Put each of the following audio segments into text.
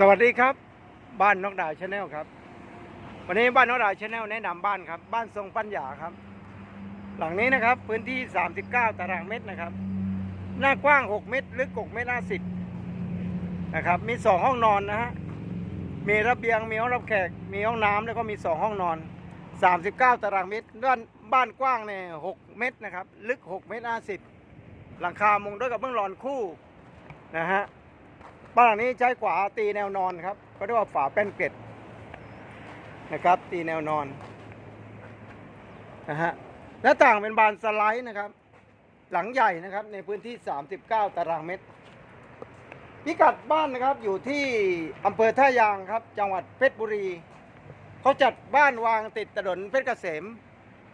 สวัสดีครับ บ้านนกดาวชาแนลครับ วันนี้บ้านนกดาวชาแนลแนะนำบ้านครับ บ้านทรงปัญญาครับ หลังนี้นะครับ พื้นที่ 39 ตารางเมตรนะครับ หน้ากว้าง 6 เมตรลึก6เมตร50นะครับ มี 2 ห้องนอนนะฮะมีระเบียงมีห้องรับแขก มีห้องน้ำแล้วก็มี 2 ห้องนอน 39 ตารางเมตรด้านบ้านกว้างเนี่ย6เมตรนะครับ ลึก 6 เมตร50หลังคามุงด้วยกับเบื้องรอนคู่นะฮะ บ้านหลังนี้ใช้ขวาตีแนวนอนครับก็เรียกว่าฝาแป้นเกล็ดนะครับ ตีแนวนอนนะฮะหน้าต่างเป็นบานสไลด์นะครับ หลังใหญ่นะครับ ในพื้นที่ 39 ตารางเมตร พิกัดบ้านนะครับอยู่ที่อำเภอท่ายางครับ จังหวัดเพชรบุรีเขาจัดบ้านวางติดถนนเพชรเกษม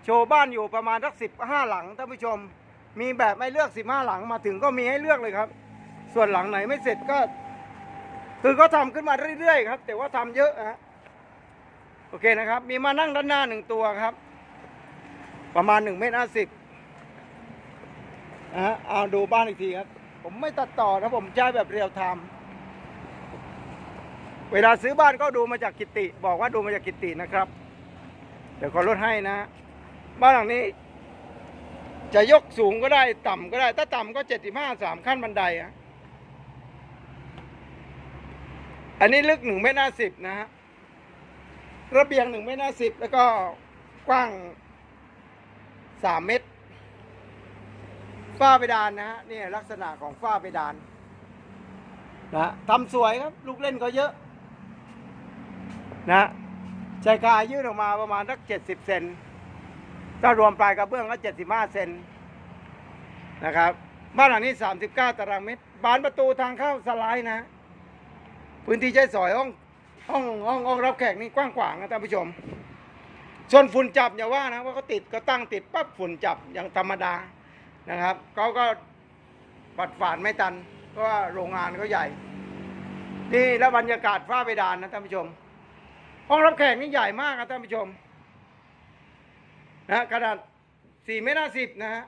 โชว์บ้านอยู่ประมาณสักสิบห้าหลังท่านผู้ชม มีแบบไม่เลือกสิบห้าหลังมาถึงก็มีให้เลือกเลยครับ ส่วนหลังไหนไม่เสร็จก็ คือเขาทำขึ้นมาเรื่อยๆครับ แต่ว่าทำเยอะฮะโอเคนะครับ มีมานั่งด้านหน้าหนึ่งตัวครับ ประมาณหนึ่งเมตรห้าสิบนะฮะเอาดูบ้านอีกทีครับ ผมไม่ตัดต่อนะผมใช้แบบเรียลไทม์เวลาซื้อบ้านก็ดูมาจากกิติ บอกว่าดูมาจากกิตินะครับ เดี๋ยวขอลดให้นะ บ้านหลังนี้ จะยกสูงก็ได้ต่ำก็ได้ ถ้าต่ำก็เจ็ดสิบห้าสามขั้นบันไดอะ อันนี้ลึกหนึ่งเมตรห้าสิบนะฮะระเบียงหนึ่งเมตรห้าสิบแล้วก็กว้างสามเมตร ฝ้าเพดานนะฮะนี่ลักษณะของฝ้าเพดานนะทำสวยครับ ลูกเล่นก็เยอะ นะชายคายื่นออกมาประมาณสักเจ็ดสิบเซนถ้ารวมปลายกระเบื้องก็เจ็ดสิบห้าเซนนะครับ บ้านหลังนี้สามสิบเก้าตารางเมตร บานประตูทางเข้าสไลด์นะ พื้นที่ใช้สอยห้องห้องห้องห้องรับแขกนี่กว้างขวางนะท่านผู้ชม ส่วนฝุ่นจับอย่าว่านะว่าเขาติดก็ตั้งติดปั๊บฝุ่นจับอย่างธรรมดานะครับเขาก็ปัดฝาดไม่ตันเพราะว่าโรงงานเขาใหญ่ นี่แล้วบรรยากาศฝ้าเพดานนะท่านผู้ชม ห้องรับแขกนี่ใหญ่มากนะท่านผู้ชมนะขนาดสี่เมตรห้าสิบนะฮะ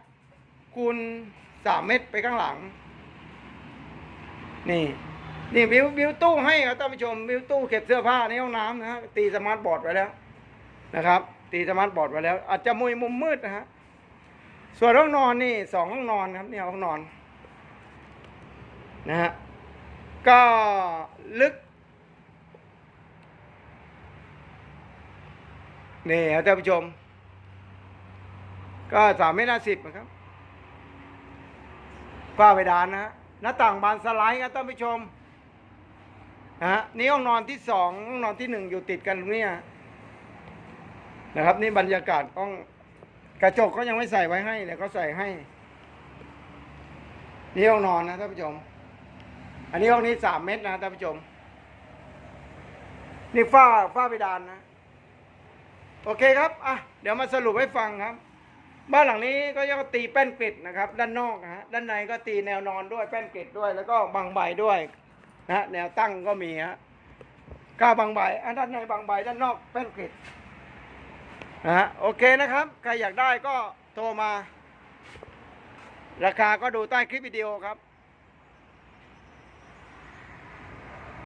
คูณสามเมตรไปข้างหลัง นี่ นี่บิวบิวตู้ให้ครับท่านผู้ชมบิวตู้เก็บเสื้อผ้าในห้องน้ำนะฮะตีสมาร์ทบอร์ดไว้แล้วนะครับ ตีสมาร์ทบอร์ดไว้แล้ว อาจจะมุยมุมมืดนะฮะส่วนห้องนอนนี่สองห้องนอนครับนี่ห้องนอนนะฮะก็ลึกนี่ครับท่านผู้ชม ก็สามเมตรห้าสิบนะครับฝ้าเพดานนะฮะหน้าต่างบานสไลด์ครับท่านผู้ชม นะฮะนี่ห้องนอนที่สองห้องนอนที่หนึ่งอยู่ติดกันตรงเนี้ยนะครับ นี่บรรยากาศห้องกระจกเขายังไม่ใส่ไว้ให้เดี๋ยเขาใส่ให้ นี่ห้องนอนนะท่านผู้ชม อันนี้ห้องนี้สามเมตรนะท่านผู้ชม นี่ฝ้าฝ้าเพดานนะ โอเคครับอะเดี๋ยวมาสรุปให้ฟังครับ บ้านหลังนี้ก็ยังตีแป้นปิดนะครับ ด้านนอกนะฮะด้านในก็ตีแนวนอนด้วยแป้นปิดด้วย แล้วก็บางใบด้วย นะแนวตั้งก็มีฮะก้าบางใบ อันด้านในบางใบด้านนอกแป้นกริดนะฮะโอเคนะครับ ใครอยากได้ก็โทรมา ราคาก็ดูใต้คลิปวิดีโอครับ